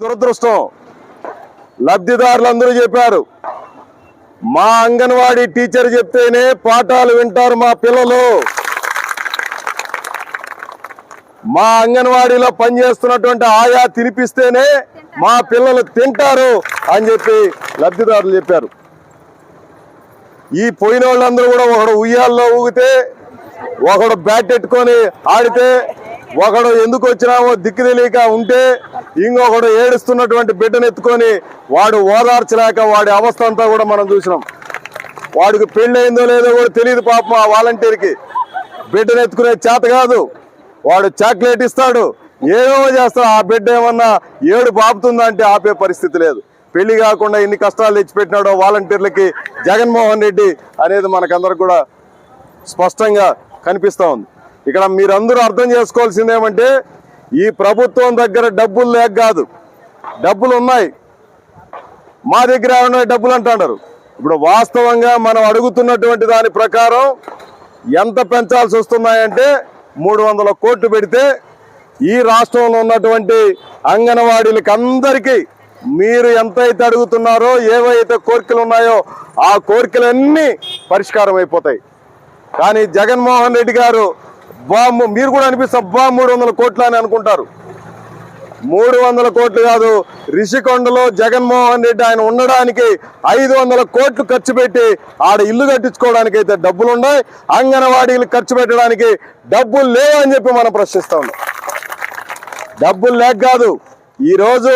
దురదృష్టం. లబ్ధిదారులందరూ చెప్పారు. మా అంగన్వాడీ టీచర్ చెప్తేనే పాఠాలు వింటారు మా పిల్లలు. మా అంగన్వాడీలో పనిచేస్తున్నటువంటి ఆయా తినిపిస్తేనే మా పిల్లలు తింటారు అని చెప్పి లబ్ధిదారులు చెప్పారు. ఈ పోయిన వాళ్ళందరూ కూడా ఒకడు ఉయ్యాల్లో ఊగితే ఒకడు బ్యాట్ ఎట్టుకొని ఆడితే ఒకడు ఎందుకు వచ్చినామో దిక్కు తెలియక ఉంటే ఇంకొకడు ఏడుస్తున్నటువంటి బిడ్డను ఎత్తుకొని వాడు ఓదార్చలేక వాడి అవస్థ అంతా కూడా మనం చూసినాం. వాడికి పెళ్ళయిందో లేదో కూడా తెలియదు పాపం ఆ వాలంటీర్కి. బిడ్డను ఎత్తుకునే చేత కాదు. వాడు చాక్లెట్ ఇస్తాడు. ఏమో చేస్తాడు. ఆ బిడ్డ ఏమన్నా ఏడు బాపుతుందంటే ఆపే పరిస్థితి లేదు. పెళ్ళి కాకుండా ఇన్ని కష్టాలు తెచ్చిపెట్టినాడో వాలంటీర్లకి జగన్మోహన్ రెడ్డి అనేది మనకందరికి కూడా స్పష్టంగా కనిపిస్తూ ఉంది. ఇక్కడ మీరందరూ అర్థం చేసుకోవాల్సింది ఏమంటే ఈ ప్రభుత్వం దగ్గర డబ్బులు లేక కాదు. డబ్బులు ఉన్నాయి మా దగ్గర ఏమన్నా డబ్బులు అంటున్నారు ఇప్పుడు వాస్తవంగా మనం అడుగుతున్నటువంటి దాని ప్రకారం ఎంత పెంచాల్సి వస్తున్నాయంటే మూడు వందల కోట్లు పెడితే ఈ రాష్ట్రంలో ఉన్నటువంటి అంగన్వాడీలకి అందరికీ మీరు ఎంతైతే అడుగుతున్నారో ఏవైతే కోరికలు ఉన్నాయో ఆ కోరికలన్నీ పరిష్కారం అయిపోతాయి. కానీ జగన్మోహన్ రెడ్డి గారు బా మీరు కూడా అనిపిస్తా బా మూడు వందల కోట్లు అని అనుకుంటారు. మూడు వందల కోట్లు కాదు రిషికొండలో జగన్మోహన్ రెడ్డి ఆయన ఉండడానికి ఐదు వందల కోట్లు ఖర్చు పెట్టి ఆడ ఇల్లు కట్టించుకోవడానికి అయితే డబ్బులు ఉన్నాయి. అంగన్వాడీలు ఖర్చు పెట్టడానికి డబ్బులు లేవని చెప్పి మనం ప్రశ్నిస్తా ఉన్నాం. డబ్బులు లేక కాదు ఈరోజు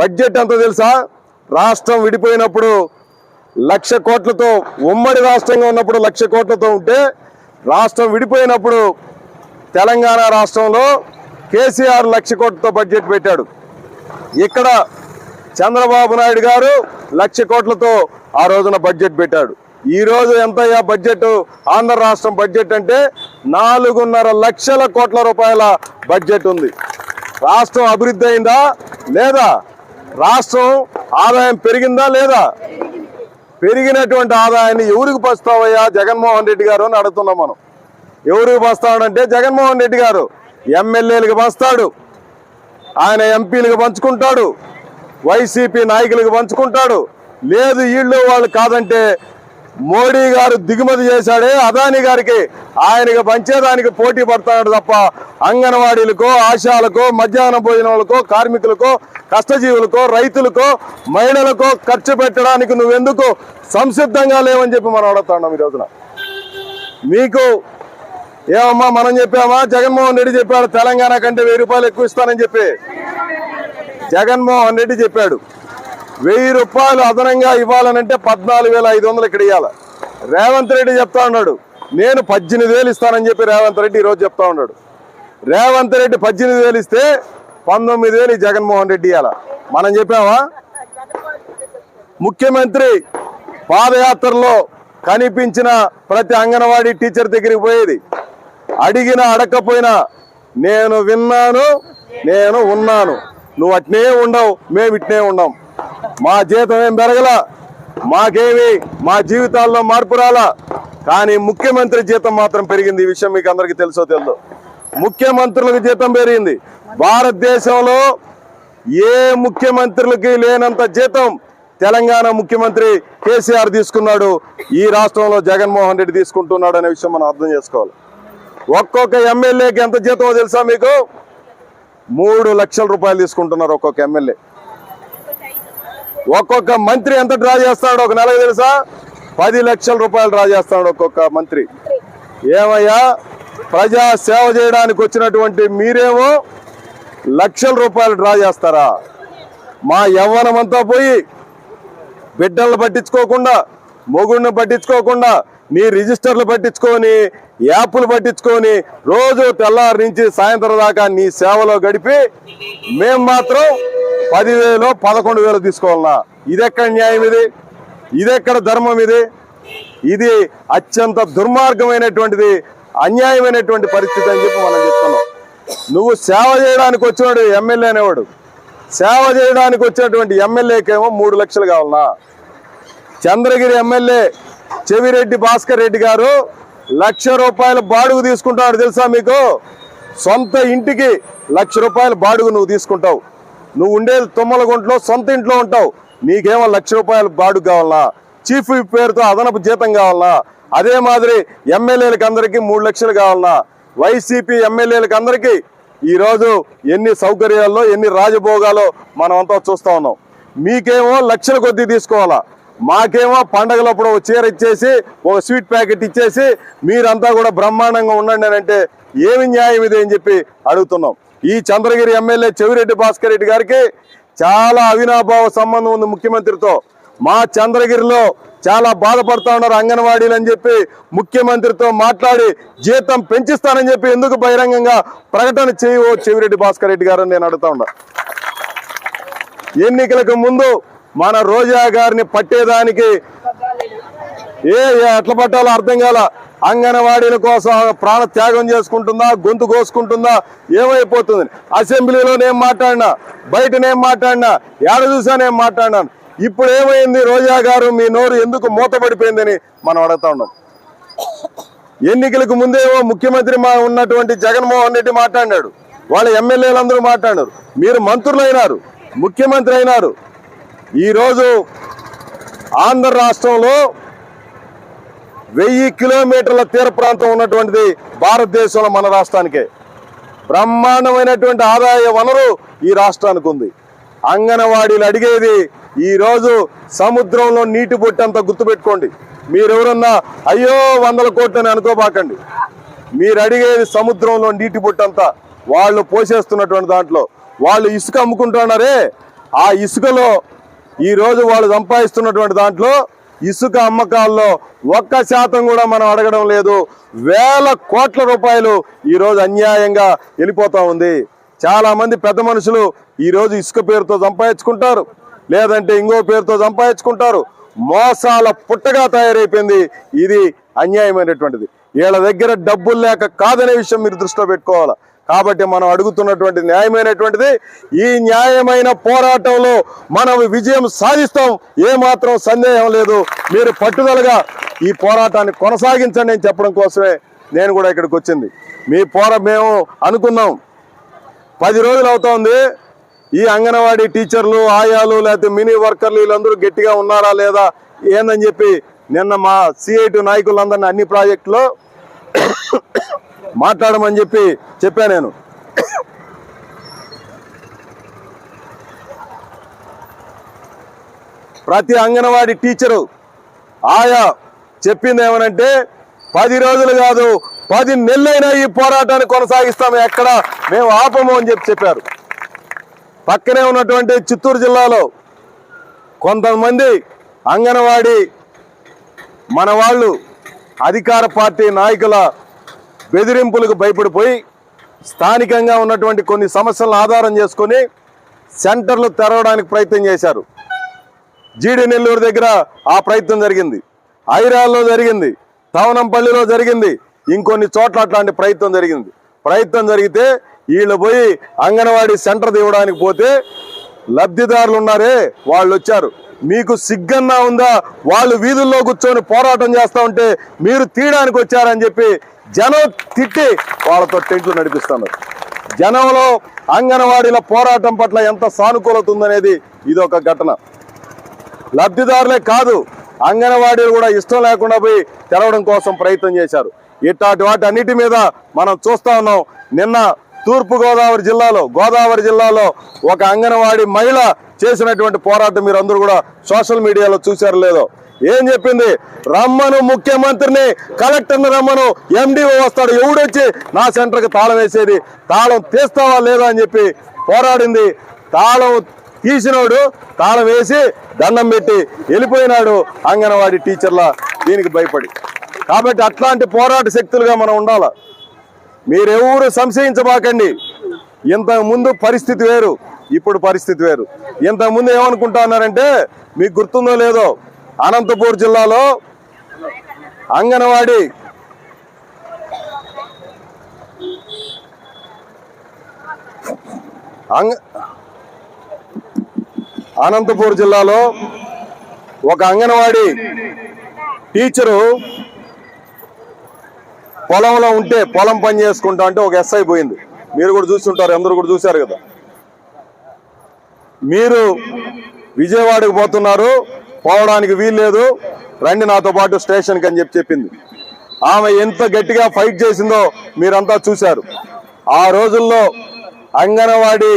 బడ్జెట్ ఎంత తెలుసా? రాష్ట్రం విడిపోయినప్పుడు లక్ష కోట్లతో ఉమ్మడి రాష్ట్రంగా ఉన్నప్పుడు లక్ష కోట్లతో ఉంటే రాష్ట్రం విడిపోయినప్పుడు తెలంగాణ రాష్ట్రంలో కేసీఆర్ లక్ష కోట్లతో బడ్జెట్ పెట్టాడు. ఇక్కడ చంద్రబాబు నాయుడు గారు లక్ష కోట్లతో ఆ రోజున బడ్జెట్ పెట్టాడు. ఈరోజు ఎంతయ్యా బడ్జెట్? ఆంధ్ర రాష్ట్రం బడ్జెట్ అంటే నాలుగున్నర లక్షల కోట్ల రూపాయల బడ్జెట్ ఉంది. రాష్ట్రం అభివృద్ధి అయిందా? లేదా? రాష్ట్రం ఆదాయం పెరిగిందా లేదా? పెరిగినటువంటి ఆదాయాన్ని ఎవరికి పస్తావయ్యా? జగన్మోహన్ రెడ్డి గారు అని అడుగుతున్నాం మనం. ఎవరికి పస్తాడంటే జగన్మోహన్ రెడ్డి గారు. ఎమ్మెల్యేలకు పంచుతాడు ఆయన ఎంపీలకు పంచుకుంటాడు. వైసీపీ నాయకులకు పంచుకుంటాడు. లేదు వీళ్ళు వాళ్ళు కాదంటే మోడీ గారు దిగుమతి చేశాడే అదాని గారికి ఆయనకి పంచేదానికి పోటీ పడతాడు తప్ప అంగన్వాడీలకో ఆశాలకో మధ్యాహ్న భోజనాలకో కార్మికులకో కష్టజీవులకో రైతులకో మహిళలకో ఖర్చు పెట్టడానికి నువ్వెందుకు సంసిద్ధంగా లేవని చెప్పి మనం అడుగుతున్నాం ఈ రోజున. మీకు ఏమమ్మా మనం చెప్పామా? జగన్మోహన్ రెడ్డి చెప్పాడు తెలంగాణ కంటే వెయ్యి రూపాయలు ఎక్కువ ఇస్తానని చెప్పి. జగన్మోహన్ రెడ్డి చెప్పాడు. వెయ్యి రూపాయలు అదనంగా ఇవ్వాలనంటే పద్నాలుగు వేల ఐదు వందలు ఇక్కడ ఇవ్వాలి రేవంత్ రెడ్డి చెప్తా ఉన్నాడు నేను పద్దెనిమిది వేలు ఇస్తానని చెప్పి రేవంత్ రెడ్డి ఈరోజు చెప్తా ఉన్నాడు. రేవంత్ రెడ్డి పద్దెనిమిది వేలు ఇస్తే పంతొమ్మిది వేలు జగన్మోహన్ రెడ్డి ఇవ్వాల మనం చెప్పామా ముఖ్యమంత్రి పాదయాత్రలో కనిపించిన ప్రతి అంగన్వాడీ టీచర్ దగ్గరికి పోయేది అడిగినా అడగకపోయినా నేను విన్నాను నేను ఉన్నాను. నువ్వు అట్నే ఉండవు మేము ఇట్నే ఉండం. మా జీతం ఏం పెరగల? మాకేమి మా జీవితాల్లో మార్పు రాలా. కానీ ముఖ్యమంత్రి జీతం మాత్రం పెరిగింది. ఈ విషయం మీకు అందరికీ తెలుసో తెలుదు. ముఖ్యమంత్రులకు జీతం పెరిగింది. భారతదేశంలో ఏ ముఖ్యమంత్రులకి లేనంత జీతం తెలంగాణ ముఖ్యమంత్రి కేసీఆర్ తీసుకున్నాడు. ఈ రాష్ట్రంలో జగన్మోహన్ రెడ్డి తీసుకుంటున్నాడు అనే విషయం మనం అర్థం చేసుకోవాలి. ఒక్కొక్క ఎమ్మెల్యేకి ఎంత జీతమో తెలుసా మీకు? మూడు లక్షల రూపాయలు తీసుకుంటున్నారు ఒక్కొక్క ఎమ్మెల్యే. ఒక్కొక్క మంత్రి ఎంత డ్రా చేస్తాడు ఒక నెలకు తెలుసా? పది లక్షల రూపాయలు డ్రా చేస్తాడు ఒక్కొక్క మంత్రి. ఏమయ్యా? ప్రజా సేవ చేయడానికి వచ్చినటువంటి మీరేమో లక్షల రూపాయలు డ్రా చేస్తారా? మా యవ్వనమంతా పోయి బిడ్డలను పట్టించుకోకుండా మొగుడిని పట్టించుకోకుండా నీ రిజిస్టర్లు పట్టించుకొని యాప్లు పట్టించుకొని రోజు తెల్లారి నుంచి సాయంత్రం దాకా నీ సేవలో గడిపి మేం మాత్రం పదివేలు పదకొండు వేలు తీసుకోవాలన్నా. ఇదెక్కడ న్యాయం ఇది? ఇదెక్కడ ధర్మం ఇది? ఇది అత్యంత దుర్మార్గమైనటువంటిది అన్యాయమైనటువంటి పరిస్థితి అని చెప్పి మనం చెప్తున్నాం. నువ్వు సేవ చేయడానికి వచ్చినాడు ఎమ్మెల్యే అనేవాడు. సేవ చేయడానికి వచ్చినటువంటి ఎమ్మెల్యేకేమో మూడు లక్షలు కావాలనా చంద్రగిరి ఎమ్మెల్యే చెవిరెడ్డి భాస్కర్ రెడ్డి గారు లక్ష రూపాయల బాడుగు తీసుకుంటాడు తెలుసా మీకు? సొంత ఇంటికి లక్ష రూపాయల బాడుగు నువ్వు తీసుకుంటావు. నువ్వు ఉండేది తుమ్మలగుంట్లో సొంత ఇంట్లో ఉంటావు. నీకేమో లక్ష రూపాయలు బాడు కావాలా? చీఫ్ పేరుతో అదనపు జీతం కావాలా? అదే మాదిరి ఎమ్మెల్యేలకు అందరికీ మూడు లక్షలు కావాలా? వైసీపీ ఎమ్మెల్యేలకు అందరికీ ఈరోజు ఎన్ని సౌకర్యాల్లో ఎన్ని రాజభోగాలో మనం అంతా చూస్తా ఉన్నాం. మీకేమో లక్షల కొద్దీ తీసుకోవాలా? మాకేమో పండగలప్పుడు ఒక చీర ఇచ్చేసి ఒక స్వీట్ ప్యాకెట్ ఇచ్చేసి మీరంతా కూడా బ్రహ్మాండంగా ఉండండి అని అంటే ఏమి న్యాయం ఇది అని చెప్పి అడుగుతున్నాం. ఈ చంద్రగిరి ఎమ్మెల్యే చెవిరెడ్డి భాస్కర్ రెడ్డి గారికి చాలా అవినాభావ సంబంధం ఉంది ముఖ్యమంత్రితో. మా చంద్రగిరిలో చాలా బాధపడతా ఉన్నారు అంగన్వాడీలు అని చెప్పి ముఖ్యమంత్రితో మాట్లాడి జీతం పెంచిస్తానని చెప్పి ఎందుకు బహిరంగంగా ప్రకటన చేయవో చెవిరెడ్డి భాస్కర్ రెడ్డి గారు నేను అడుగుతా ఉన్నా. ఎన్నికలకు ముందు మన రోజా గారిని పట్టేదానికి ఏ ఏ ఎట్లా పట్టాలో అర్థం కాల. అంగన్వాడీల కోసం ప్రాణ త్యాగం చేసుకుంటుందా? గొంతు కోసుకుంటుందా? ఏమైపోతుంది? అసెంబ్లీలో నేను మాట్లాడినా బయట నేను మాట్లాడినా ఏడ చూసా నేను మాట్లాడినాను ఇప్పుడు ఏమైంది? రోజా గారు మీ నోరు ఎందుకు మూతపడిపోయిందని మనం అడుగుతా ఉన్నాం. ఎన్నికలకు ముందేమో ముఖ్యమంత్రి మా ఉన్నటువంటి జగన్మోహన్ రెడ్డి మాట్లాడినాడు. వాళ్ళ ఎమ్మెల్యేలందరూ మాట్లాడారు మీరు మంత్రులు అయినారు ముఖ్యమంత్రి అయినారు. ఈరోజు ఆంధ్ర రాష్ట్రంలో వెయ్యి కిలోమీటర్ల తీర ప్రాంతం ఉన్నటువంటిది భారతదేశంలో మన రాష్ట్రానికే. బ్రహ్మాండమైనటువంటి ఆదాయ వనరు ఈ రాష్ట్రానికి ఉంది. అంగనవాడీలు అడిగేది ఈరోజు సముద్రంలో నీటి బొట్టంత గుర్తుపెట్టుకోండి. మీరెవరన్నా అయ్యో వందల కోట్లని అనుకోబాకండి. మీరు అడిగేది సముద్రంలో నీటి బొట్టంతా వాళ్ళు పోసేస్తున్నటువంటి దాంట్లో. వాళ్ళు ఇసుక అమ్ముకుంటున్నారే. ఆ ఇసుకలో ఈ రోజు వాళ్ళు సంపాదిస్తున్నటువంటి దాంట్లో ఇసుక అమ్మకాల్లో ఒక్క శాతం కూడా మనం అడగడం లేదు. వేల కోట్ల రూపాయలు ఈరోజు అన్యాయంగా వెళ్ళిపోతా ఉంది. చాలా మంది పెద్ద మనుషులు ఈరోజు ఇసుక పేరుతో సంపాదించుకుంటారు. లేదంటే ఇంకో పేరుతో సంపాదించుకుంటారు. మోసాల పుట్టగా తయారైపోయింది. ఇది అన్యాయమైనటువంటిది. వీళ్ళ దగ్గర డబ్బులు లేక కాదనే విషయం మీరు దృష్టిలో పెట్టుకోవాలి? కాబట్టి మనం అడుగుతున్నటువంటి న్యాయమైనటువంటిది ఈ న్యాయమైన పోరాటంలో మనం విజయం సాధిస్తాం ఏమాత్రం సందేహం లేదు. మీరు పట్టుదలగా ఈ పోరాటాన్ని కొనసాగించండి అని చెప్పడం కోసమే నేను కూడా ఇక్కడికి వచ్చింది. మీ పోరా మేము అనుకున్నాం. పది రోజులు అవుతోంది. ఈ అంగన్వాడీ టీచర్లు ఆయాలు లేకపోతే మినీ వర్కర్లు వీళ్ళందరూ గట్టిగా ఉన్నారా లేదా ఏందని చెప్పి నిన్న మా సిఐటి నాయకులందరినీ అన్ని ప్రాజెక్టులో మాట్లాడమని చెప్పి చెప్పా నేను. ప్రతి అంగన్వాడీ టీచరు ఆయా చెప్పింది ఏమనంటే పది రోజులు కాదు పది నెలలైనా ఈ పోరాటాన్ని కొనసాగిస్తాము ఎక్కడ మేము ఆపము అని చెప్పి చెప్పారు. పక్కనే ఉన్నటువంటి చిత్తూరు జిల్లాలో కొంతమంది అంగన్వాడీ మన వాళ్ళు అధికార పార్టీ నాయకుల బెదిరింపులకు భయపడిపోయి స్థానికంగా ఉన్నటువంటి కొన్ని సమస్యలను ఆధారం చేసుకొని సెంటర్లు తెరవడానికి ప్రయత్నం చేశారు. జీడి నెల్లూరు దగ్గర ఆ ప్రయత్నం జరిగింది. ఐరాల్లో జరిగింది. తవనంపల్లిలో జరిగింది. ఇంకొన్ని చోట్ల అట్లాంటి ప్రయత్నం జరిగింది. ప్రయత్నం జరిగితే వీళ్ళు పోయి అంగన్వాడీ సెంటర్ తీయడానికి పోతే లబ్ధిదారులు ఉన్నారే వాళ్ళు వచ్చారు. మీకు సిగ్గన్నా ఉందా? వాళ్ళు వీధుల్లో కూర్చొని పోరాటం చేస్తూ ఉంటే మీరు తీయడానికి వచ్చారని చెప్పి జనం తిట్టి వాళ్ళతో టెంట్లు నడిపిస్తున్నారు జనంలో అంగన్వాడీల పోరాటం పట్ల ఎంత సానుకూలత ఉందనేది ఇది ఒక ఘటన. లబ్ధిదారులే కాదు అంగన్వాడీలు కూడా ఇష్టం లేకుండా పోయి తెరవడం కోసం ప్రయత్నం చేశారు. ఇట్లాంటి వాటి అన్నిటి మీద మనం చూస్తా ఉన్నాం. నిన్న తూర్పుగోదావరి జిల్లాలో గోదావరి జిల్లాలో ఒక అంగన్వాడీ మహిళ చేసినటువంటి పోరాటం మీరు అందరూ కూడా సోషల్ మీడియాలో చూశారు లేదో ఏం చెప్పింది? రమ్మను ముఖ్యమంత్రిని కలెక్టర్ని రమ్మను. ఎండిఓ వస్తాడు ఎవడొచ్చి నా సెంటర్కి తాళం వేసేది? తాళం తీస్తావా లేదా అని చెప్పి పోరాడింది. తాళం తీసినోడు తాళం వేసి దండం పెట్టి వెళ్ళిపోయినాడు అంగన్వాడీ టీచర్ల దీనికి భయపడి. కాబట్టి అట్లాంటి పోరాట శక్తులుగా మనం ఉండాలి? మీరెవరు సంశయించబాకండి. ఇంతకుముందు పరిస్థితి వేరు ఇప్పుడు పరిస్థితి వేరు. ఇంతకుముందు ఏమనుకుంటా ఉన్నారంటే మీకు గుర్తుందో లేదో అనంతపూర్ జిల్లాలో అంగన్వాడీ అంగ అనంతపూర్ జిల్లాలో ఒక అంగన్వాడీ టీచరు పొలంలో ఉంటే పొలం పని చేసుకుంటా అంటే ఒక ఎస్ఐ పోయింది. మీరు కూడా చూస్తుంటారు అందరూ కూడా చూశారు కదా. మీరు విజయవాడకు పోతున్నారు పోవడానికి వీల్లేదు. రండి నాతో పాటు స్టేషన్కి అని చెప్పి చెప్పింది. ఆమె ఎంత గట్టిగా ఫైట్ చేసిందో మీరంతా చూశారు. ఆ రోజుల్లో అంగన్వాడీ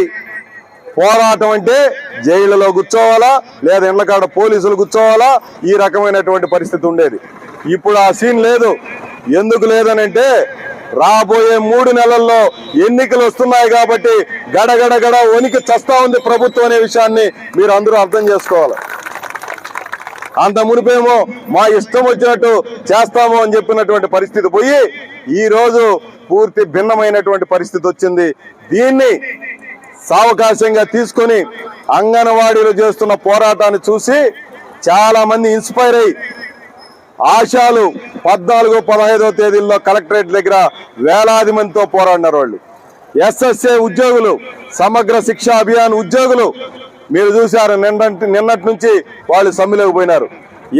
పోరాటం అంటే జైళ్ళలో కూర్చోవాలా లేదా ఇళ్ళకాడ పోలీసులు కూర్చోవాలా ఈ రకమైనటువంటి పరిస్థితి ఉండేది. ఇప్పుడు ఆ సీన్ లేదు. ఎందుకు లేదనంటే రాబోయే మూడు నెలల్లో ఎన్నికలు వస్తున్నాయి కాబట్టి గడగడగడ వణికి చస్తా ఉంది ప్రభుత్వం అనే విషయాన్ని మీరు అందరూ అర్థం చేసుకోవాలి. అంత మునిపేమో మా ఇష్టం వచ్చినట్టు చేస్తాము అని చెప్పినటువంటి పరిస్థితి పోయి ఈ రోజు పూర్తి భిన్నమైనటువంటి పరిస్థితి వచ్చింది. దీన్ని సావకాశంగా తీసుకొని అంగన్వాడీలు చేస్తున్న పోరాటాన్ని చూసి చాలా మంది ఇన్స్పైర్ అయ్యి ఆశాలు పద్నాలుగు పదహైదో తేదీల్లో కలెక్టరేట్ దగ్గర వేలాది మందితో పోరాడినారు వాళ్ళు. ఎస్ఎస్ఏ ఉద్యోగులు సమగ్ర శిక్షా అభియాన్ ఉద్యోగులు మీరు చూశారు నిన్నటి నిన్నటి నుంచి వాళ్ళు సమ్మెలోకి పోయినారు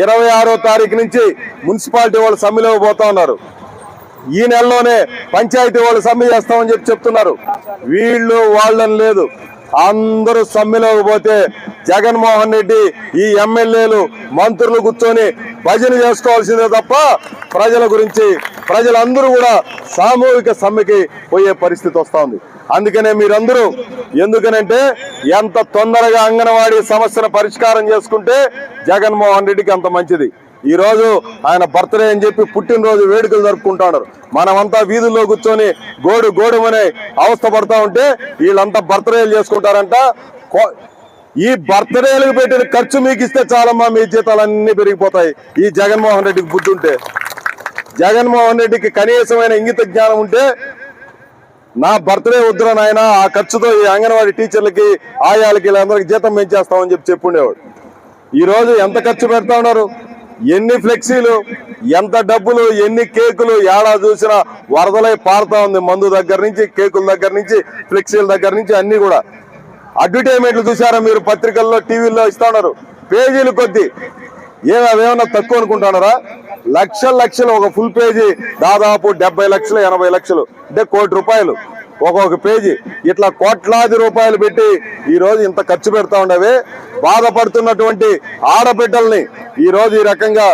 ఇరవై ఆరో తారీఖు నుంచి మున్సిపాలిటీ వాళ్ళు సమ్మెలోకి పోతా ఉన్నారు. ఈ నెలలోనే పంచాయతీ వాళ్ళు సమ్మె చేస్తామని చెప్పి చెప్తున్నారు. వీళ్ళు వాళ్ళని లేదు. అందరూ సమ్మెలోకి పోతే జగన్మోహన్ రెడ్డి ఈ ఎమ్మెల్యేలు మంత్రులు కూర్చొని భజన చేసుకోవాల్సిందే తప్ప ప్రజల గురించి ప్రజలందరూ కూడా సామూహిక సమ్మెకి పోయే పరిస్థితి వస్తుంది అందుకనే మీరందరూ ఎందుకనంటే ఎంత తొందరగా అంగన్వాడీ సమస్యను పరిష్కారం చేసుకుంటే జగన్మోహన్ రెడ్డికి అంత మంచిది. ఈరోజు ఆయన బర్త్డే అని చెప్పి పుట్టినరోజు వేడుకలు జరుపుకుంటున్నారు మనమంతా వీధుల్లో కూర్చొని గోడు గోడుమనే అవస్థ పడతా ఉంటే వీళ్ళంతా బర్త్డేలు చేసుకుంటారంట. కో- ఈ బర్త్డేలకు పెట్టిన ఖర్చు మీకు ఇస్తే చాలమ్మా మీ జీతాలన్నీ పెరిగిపోతాయి. ఈ జగన్మోహన్ రెడ్డికి బుద్ధి ఉంటే జగన్మోహన్ రెడ్డికి కనీసమైన ఇంగిత జ్ఞానం ఉంటే నా బర్త్డే వద్దురా నాయన ఆ ఖర్చుతో ఈ అంగన్వాడీ టీచర్లకి ఆయాలకి వీళ్ళందరికి జీతం పెంచేస్తామని చెప్పి చెప్పుండేవాడు. ఈరోజు ఎంత ఖర్చు పెడతా ఉన్నారు? ఎన్ని ఫ్లెక్సీలు ఎంత డబ్బులు ఎన్ని కేకులు ఏడా చూసినా వరదలై పారుతా ఉంది మందు దగ్గర నుంచి కేకుల దగ్గర నుంచి ఫ్లెక్సీల దగ్గర నుంచి అన్ని కూడా. అడ్వర్టైజ్మెంట్లు చూసారా మీరు పత్రికల్లో టీవీల్లో ఇస్తా ఉన్నారు. పేజీలు కొద్ది. ఏమి తక్కువ అనుకుంటున్నారా లక్షల లక్షలు ఒక ఫుల్ పేజీ దాదాపు డెబ్బై లక్షలు ఎనభై లక్షలు. అంటే కోటి రూపాయలు ఒక్కొక్క పేజీ ఇట్లా కోట్లాది రూపాయలు పెట్టి ఈరోజు ఇంత ఖర్చు పెడతా ఉండవే. బాధపడుతున్నటువంటి ఆడబిడ్డల్ని ఈరోజు ఈ రకంగా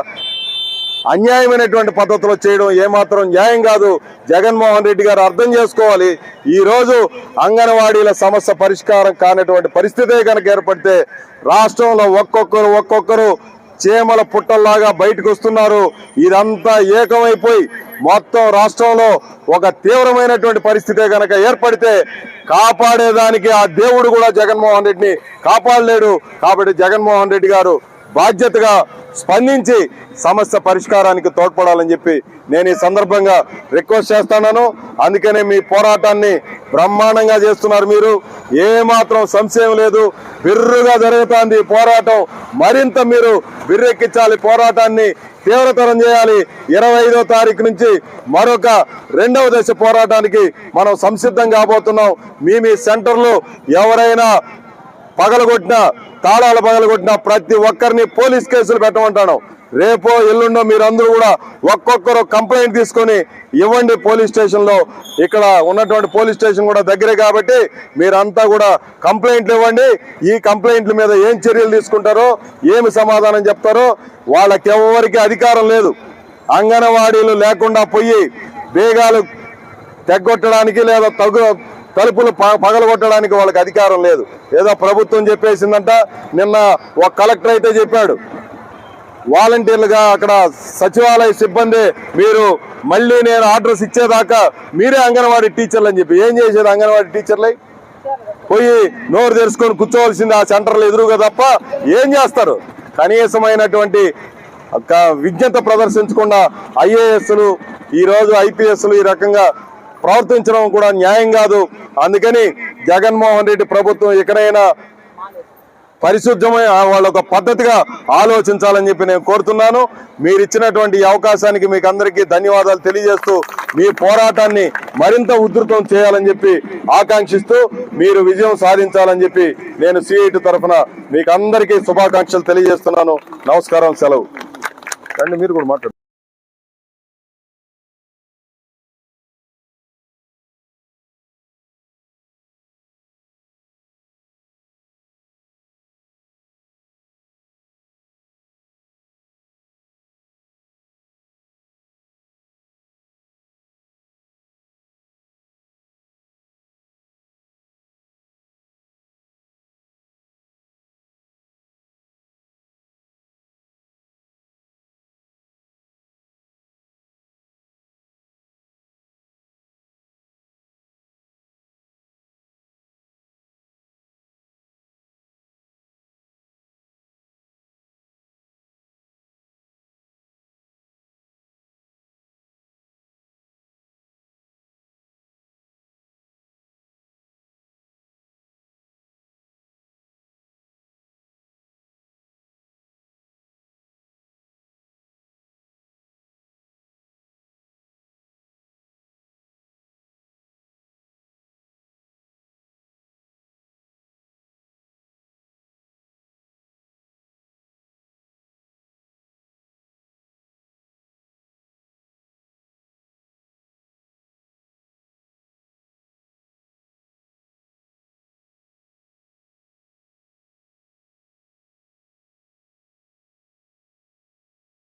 అన్యాయమైనటువంటి పద్ధతిలో చేయడం ఏమాత్రం న్యాయం కాదు. జగన్మోహన్ రెడ్డి గారు అర్థం చేసుకోవాలి. ఈరోజు అంగన్వాడీల సమస్య పరిష్కారం కానటువంటి పరిస్థితే కనుక ఏర్పడితే రాష్ట్రంలో ఒక్కొక్కరు ఒక్కొక్కరు చీమల పుట్టల్లాగా బయటకు వస్తున్నారు. ఇదంతా ఏకమైపోయి మొత్తం రాష్ట్రంలో ఒక తీవ్రమైనటువంటి పరిస్థితే కనుక ఏర్పడితే కాపాడేదానికి ఆ దేవుడు కూడా జగన్మోహన్ రెడ్డిని కాపాడలేడు. కాబట్టి జగన్మోహన్ రెడ్డి గారు బాధ్యతగా స్పందించి సమస్య పరిష్కారానికి తోడ్పడాలని చెప్పి నేను ఈ సందర్భంగా రిక్వెస్ట్ చేస్తున్నాను. అందుకనే మీ పోరాటాన్ని బ్రహ్మాండంగా చేస్తున్నారు మీరు. ఏమాత్రం సంశయం లేదు. బిర్రుగా జరుగుతోంది పోరాటం. మరింత మీరు బిర్రెక్కించాలి. పోరాటాన్ని తీవ్రతరం చేయాలి. ఇరవై ఐదో తారీఖు నుంచి మరొక రెండవ దశ పోరాటానికి మనం సంసిద్ధం కాబోతున్నాం. మీ మీ సెంటర్లో ఎవరైనా పగలగొట్టిన తాళాలు పగలగొట్టిన ప్రతి ఒక్కరిని పోలీస్ కేసులు పెట్టమంటాను. రేపో ఎల్లుండో మీరందరూ కూడా ఒక్కొక్కరు కంప్లైంట్ తీసుకొని ఇవ్వండి పోలీస్ స్టేషన్లో. ఇక్కడ ఉన్నటువంటి పోలీస్ స్టేషన్ కూడా దగ్గరే కాబట్టి మీరంతా కూడా కంప్లైంట్లు ఇవ్వండి. ఈ కంప్లైంట్ల మీద ఏం చర్యలు తీసుకుంటారో ఏమి సమాధానం చెప్తారో వాళ్ళకి ఎవరికి అధికారం లేదు. అంగన్వాడీలు లేకుండా పోయి బేగాలు తెగ్గొట్టడానికి లేదా తగు తలుపులు పగలగొట్టడానికి వాళ్ళకి అధికారం లేదు. ఏదో ప్రభుత్వం చెప్పేసిందంట నిన్న ఒక కలెక్టర్ అయితే చెప్పాడు. వాలంటీర్లుగా అక్కడ సచివాలయ సిబ్బంది మీరు మళ్ళీ నేను ఆర్డర్స్ ఇచ్చేదాకా మీరే అంగన్వాడీ టీచర్లు అని చెప్పి. ఏం చేసేది అంగన్వాడీ టీచర్లై? పోయి నోరు తెరుచుకొని కూర్చోవలసింది ఆ సెంటర్లు ఎదురుగా తప్ప ఏం చేస్తారు? కనీసమైనటువంటి ఒక విజ్ఞత ప్రదర్శించకుండా ఐఏఎస్లు ఈరోజు ఐపీఎస్లు ఈ రకంగా ప్రవర్తించడం కూడా న్యాయం కాదు. అందుకని జగన్మోహన్ రెడ్డి ప్రభుత్వం ఎక్కడైనా పరిశుద్ధమైన వాళ్ళ ఒక పద్ధతిగా ఆలోచించాలని చెప్పి నేను కోరుతున్నాను. మీరు ఇచ్చినటువంటి అవకాశానికి మీకు అందరికీ ధన్యవాదాలు తెలియజేస్తూ మీ పోరాటాన్ని మరింత ఉధృతం చేయాలని చెప్పి ఆకాంక్షిస్తూ మీరు విజయం సాధించాలని చెప్పి నేను సిఐటి తరఫున మీకు అందరికీ శుభాకాంక్షలు తెలియజేస్తున్నాను. నమస్కారం సెలవు. రండి మీరు కూడా మాట్లాడు.